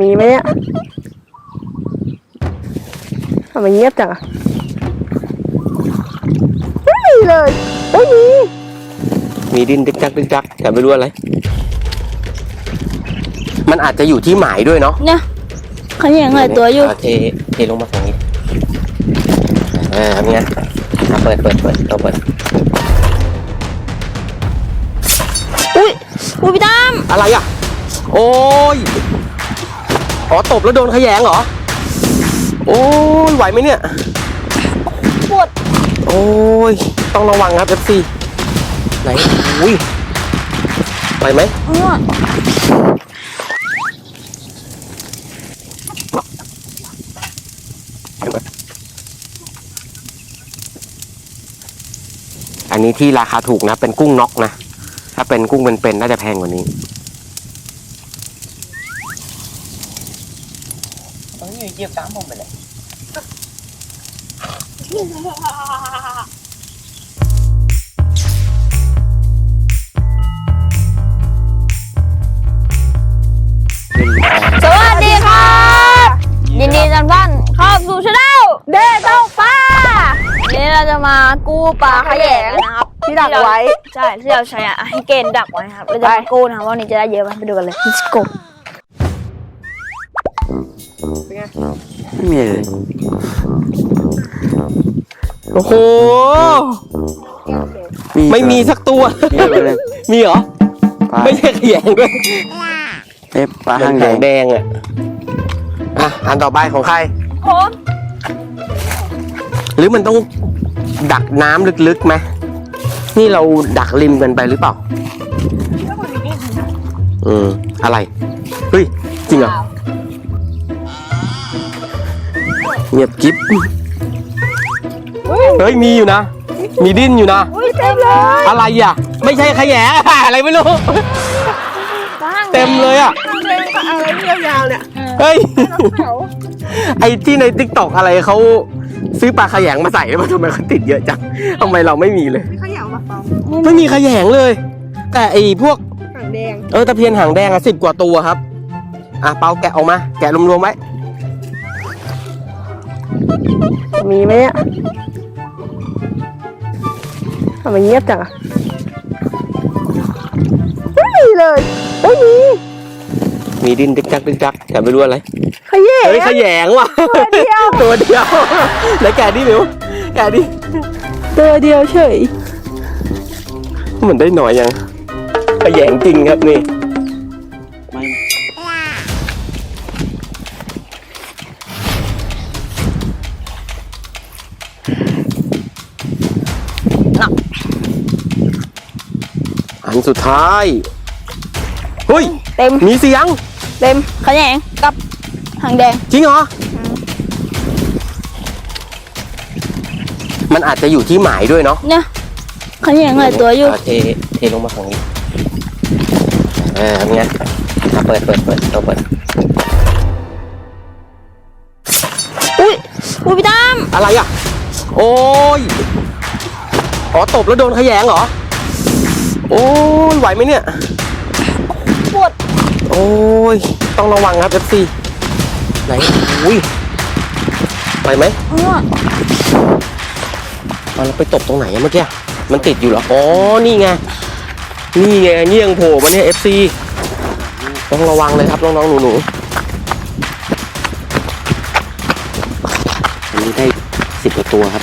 มีไหมเนี่ยทำไมเงียบจังอะไม่มีเลยโอ้ยมีมีดินดึกจักดึกจักแต่ไม่รู้อะไร มันอาจจะอยู่ที่หมายด้วยเนาะเนี่ยเขายังไงตัวอยู่เเทเทลงมาฝั่งนี้เออทำงั้นอะเปิดเปิดเปิดเราเปิด อุ้ยอุ้ยพี่ตั้มอะไรอะ โอ้ย อ๋อตบแล้วโดนขยงเหรอ โอ้ยไหวไหมเนี่ยปวด โอ้ย ต้องระวังครับเอฟซีไหนอุ้ยไหวไหมอ้วอันนี้ที่ราคาถูกนะ เป็นกุ้งน็อกนะ ถ้าเป็นกุ้งเป็นๆน่าจะแพงกว่านี้ ตอนนี้เกี่ยวกับผมไปเลยสวัสดีค่ะยินดีต้อนรับเข้าสู่ช anel เดตกปลาวันนี้เราจะมากู้ปลาขยงนะครับที่ดักไว้ ใช่ที่เราใช้อะให้เกณฑ์ดักไว้นะครับเราจะมากู้นะครับว่าวันนี้จะได้เยอะไหมไปดูกันเลย let's go ไม่มีเลยโอ้โห ไม่มีสักตัว มีเหรอ ไม่ใช่ขยงด้วยเอ๊ะปลาหางเหแดลืองงแดงอะอะอันต่อไปของใครผมหรือมันต้องดักน้ำลึกๆไหมนี่เราดักริมกันไปหรือเปล่าอืมอะไร เฮ้ย จริงเหรอ งียบกิ๊บเฮ้ยมีอยู่นะ มีดิ้นอยู่นะ อุ้ยเต็มเลยอะไรอะ ไม่ใช่ขยะ อะไรไม่รู้เต็มเลยอะอะไรที่ยาวๆเนี่ยเฮ้ยไอ้ที่ในติ๊กตอกอะไรเขาซื้อปลาขยงมาใส่แล้วทำไมเขาติดเยอะจังทำไมเราไม่มีเลยขยาวมาเปล่าไม่มีขยงเลย แต่ไอ้พวก หางแดง เออตะเพียนหางแดงอะสิบกว่าตัวครับ อะเปาแกะออกมา แกะรวมๆไว้ มีไหมเนี่ยทำไมเงียบจังอะไม่มีเลยโอ้ยมีมีดินดึกจักดึกจักแต่ไม่รู้อะไรขยงเฮ้ยขยงว่ะตัวเดียวตัวเดียวแล้วแกะดิหมิวแกะดิตัวเดียวเฉยเหมือนได้หน่อยยังขยงจริงครับนี่ นสุดท้าย เฮ้ย เต็ม มีเสียง เต็มขยงกับหางแดง จริงเหรอ มันอาจจะอยู่ที่หมายด้วยเนาะเนี่ยเขายังไงตัวอยู่เทเทลงมาฝั่งนี้เออทำงั้นอะเปิดเปิดเปิดเราเปิด อุ้ยอุ้ยพี่ตั้มอะไรอะ โอ้ย อ๋อตบแล้วโดนขยงเหรอ โอ้ยไหวไหมเนี่ย ปวด โอ้ย ต้องระวังครับเอฟซีไหนอุ้ยไหวไหมอ้วเอาเราไปตบตรงไหนอะเมื่อกี้ มันติดอยู่เหรอ อ๋อ นี่ไง นี่ไงเงี้ยงโผล่มาเนี่ย FC ต้องระวังเลยครับน้องๆหนูๆอันนี้ได้สิบกว่าตัวครับ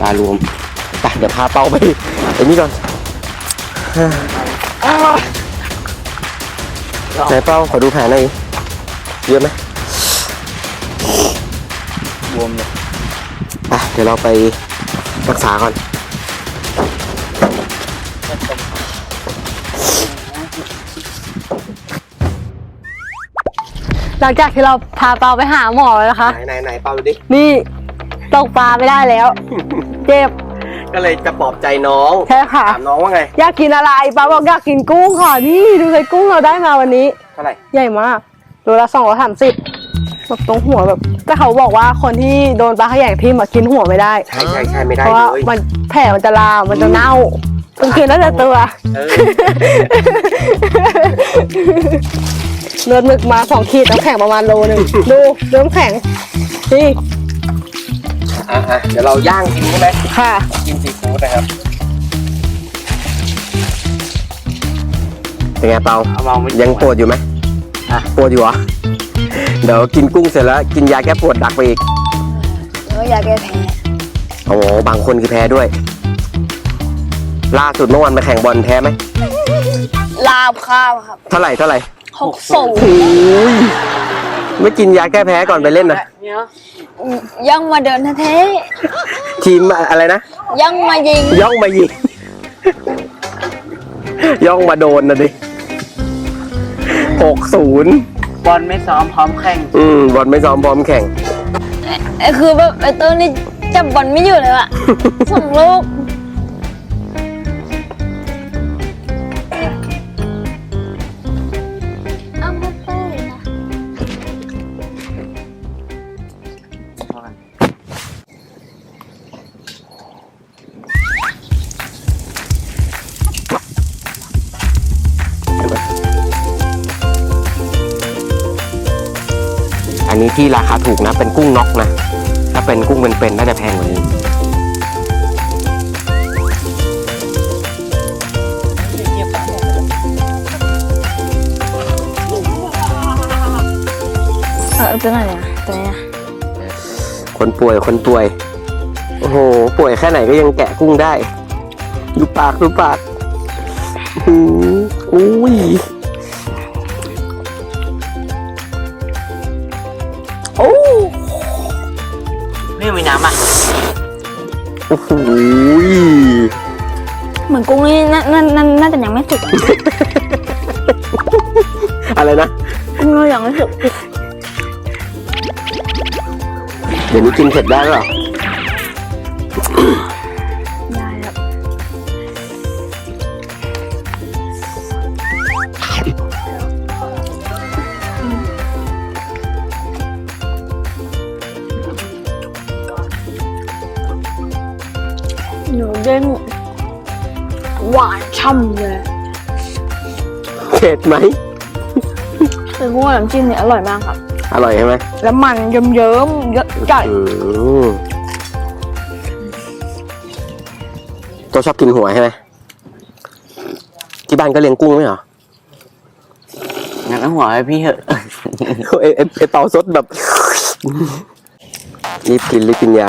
ปลารวมไปเดี๋ยวพาเป้าไปไอ้นี่ก่อน ไหนเป้าขอดูแผลหน่อยเยอะไหมบวมเลยไปเดี๋ยวเราไปรักษาก่อน หลังจากที่เราพาเปาไปหาหมอแล้วนะคะ ไหนไหนไหนเป้าดูดิ นี่ตกปลาไม่ได้แล้ว เจ็บ ก็เลยจะปลอบใจน้องใช่ค่ะ ถามน้องว่าไง อยากกินอะไรปาบอกอยากกินกุ้งค่ะนี่ดูเลยกุ้งเราได้มาวันนี้ เท่าไหร่ ใหญ่มากโลละสองร้อยสามสิบแบบตรงหัวแบบแต่เขาบอกว่าคนที่โดนปลาขยงทิ่มอะกินหัวไม่ได้ ใช่ใช่ใช่ไม่เพได้ราะว่าเลย มันแผลมันจะลามมันจะเน่าต้องกินแล้วแต่ตัว เออเลือดหมึกมาสองขีดน้ำแข็งประมาณโลหนึ่ง ดูดูน้ำแข็งนี่ อะอะเดี๋ยวเราย่างกินใช่ไหมค่ะ กินซีฟู้ดนะครับเป็นไงเปาเอามองไม่ยังปวดอยู่ไหมอะปวดอยู่เหรอเดี๋ยวกินกุ้งเสร็จแล้ว กินยาแก้ปวดดักไปอีกแล้วอยากแก้แพ้โอ้โหบางคนคือแพ้ด้วย ล่าสุดเมื่อวันไปแข่งบอลแพ้ไหมลาบข้าวครับ เท่าไหร่เท่าไหร่หกสูงโอ้ย ไม่กินยาแก้แพ้ก่อนไปเล่นนะยังมาเดินแท้ทีมอะไรนะๆยังมายิง ย่องมายิง ย่องมาโดนนะดิหกศูนย์บอลไม่ซ้อมพร้อมแข่ง อืมบอลไม่ซ้อมพร้อมแข่งไอ้คือแบบไอ้ตัวนี้จับบอลไม่อยู่เลยอะ ส่งลูก นนี้ที่ราคาถูกนะ เป็นกุ้งน็อกนะ ถ้าเป็นกุ้งเป็นๆน่าจะแพงกว่านี้เออตัวไหนเนี่ยตัวนี้นะคนป่วยคนป่วย โอ้โห ป่วยแค่ไหนก็ยังแกะกุ้งได้ ดูปากดูปากอื้อหืออุ้ย โอ้โหเหมือนกุ้งนี่น่าน่าน่าน่าจะยังไม่สุกอะอะไรนะ กุ้งเรายังไม่สุกเดี๋ยวนี้กินเผ็ดได้หรอ หวานช่ำเลยเผ็ดไหมคือกุ้งกับน้ำจิ้มเนี่ยอร่อยมากครับ อร่อยใช่ไหมแล้วมันเยิ้มๆเยอะใหญ่อืมตัวชอบกินหัวใช่ไหมที่บ้านก็เลี้ยงกุ้งไหมเหรองั้นเอาหัวให้พี่เหอะ ไอไอ้ไอเตาซดแบบ รีบกินรีบกินยา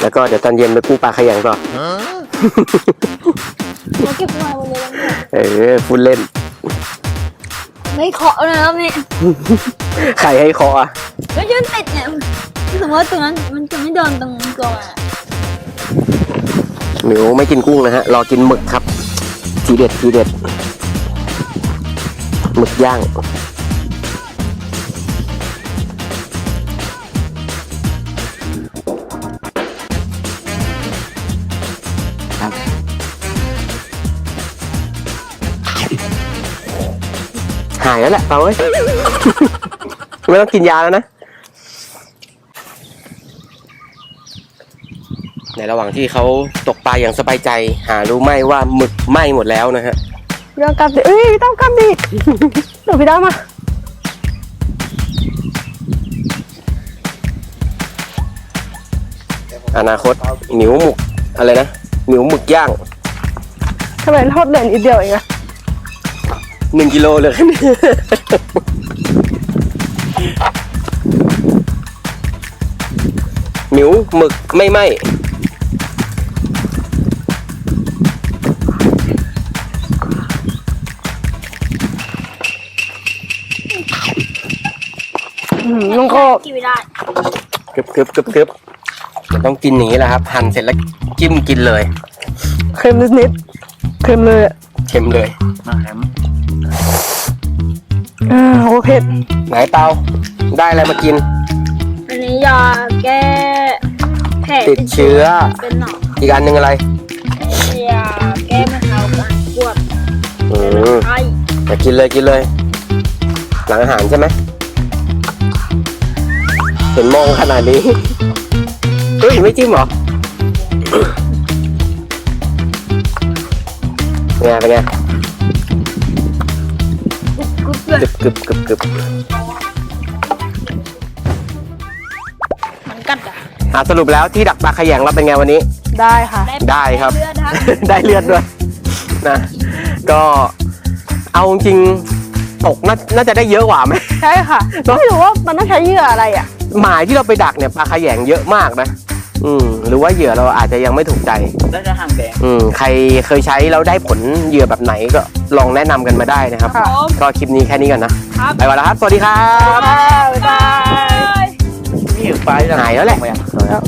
แล้วก็เดี๋ยวตอนเย็นไปกู้ปลาขยงต่อ เราเก็บมาวันนี้เออพูดเล่น ไม่เคาะนะครับนี่ใครให้เคออะก็ยืนติดเนี่ยสมมติว่าตรงนั้นมันจะไม่โดนตรงตัวมันอะหมิวไม่กินกุ้งนะฮะ รอกินหมึกครับ ทีเด็ดทีเด็ดหมึกย่าง หายแล้วแหละเปาเอ้ย ไม่ต้องกินยาแล้วนะ ในระหว่างที่เขาตกปลาอย่างสบายใจ หารู้ไหมว่าหมึกไหม้หมดแล้วนะฮะเรื่องกลับดิเอ้ยพี่ต้องกลับดิเดี๋ยวพี่ได้มาอนาคตหมิวหมึกอะไรนะ หมิวหมึกย่างทำไมทอดเหลือนิดเดียวเองอะหนึ่งกิโลเลยหมิวหมึกไม่ไหมอืมลุงก็กินไม่ได้กรึบกรึบกรึบกรึบมัน ต้องกินอย่างนี้แหละครับ หั่นเสร็จแล้วจิ้มกินเลย เค็มนิดๆเค็มเลยอะเค็มเลยมาแคมอ่าโอเผ็ดไหนเตาได้อะไรมากิน อันนี้ยาแก้แผลติดเชื้อ เป็นหนองอีกอันหนึ่งอะไรยาแก้มะเร็งการปวดอืมไข้แต่กินเลยกินเลย หลังอาหารใช่ไหมเห็นมองขนาดนี้ เฮ้ย ไม่จิ้มเหรอเป็นไงเป็นไงกึบกึบกึบกึบมันกัดอะ อะสรุปแล้วที่ดักปลาขยงเราเป็นไงวันนี้ ได้ค่ะ ได้ครับ เลือดครับได้เลือดด้วยนะ ก็เอาจริงๆตกน่าน่าจะได้เยอะกว่าไหม ใช่ค่ะเนอะไม่รู้ว่ามันต้องใช้เหยื่ออะไรอะ หมายที่เราไปดักเนี่ยปลาขยงเยอะมากนะ อืมหรือว่าเหยื่อเราอาจจะยังไม่ถูกใจ แล้วจะห่างแดง อืมใครเคยใช้แล้วได้ผลเหยื่อแบบไหนก็ลองแนะนำกันมาได้นะครับค่ะก็คลิปนี้แค่นี้ก่อนนะครับ ไปก่อนแล้วครับ สวัสดีครับบ๊ายบายพี่เหอะปลาที่หายแล้วแหละไปอะแล้ว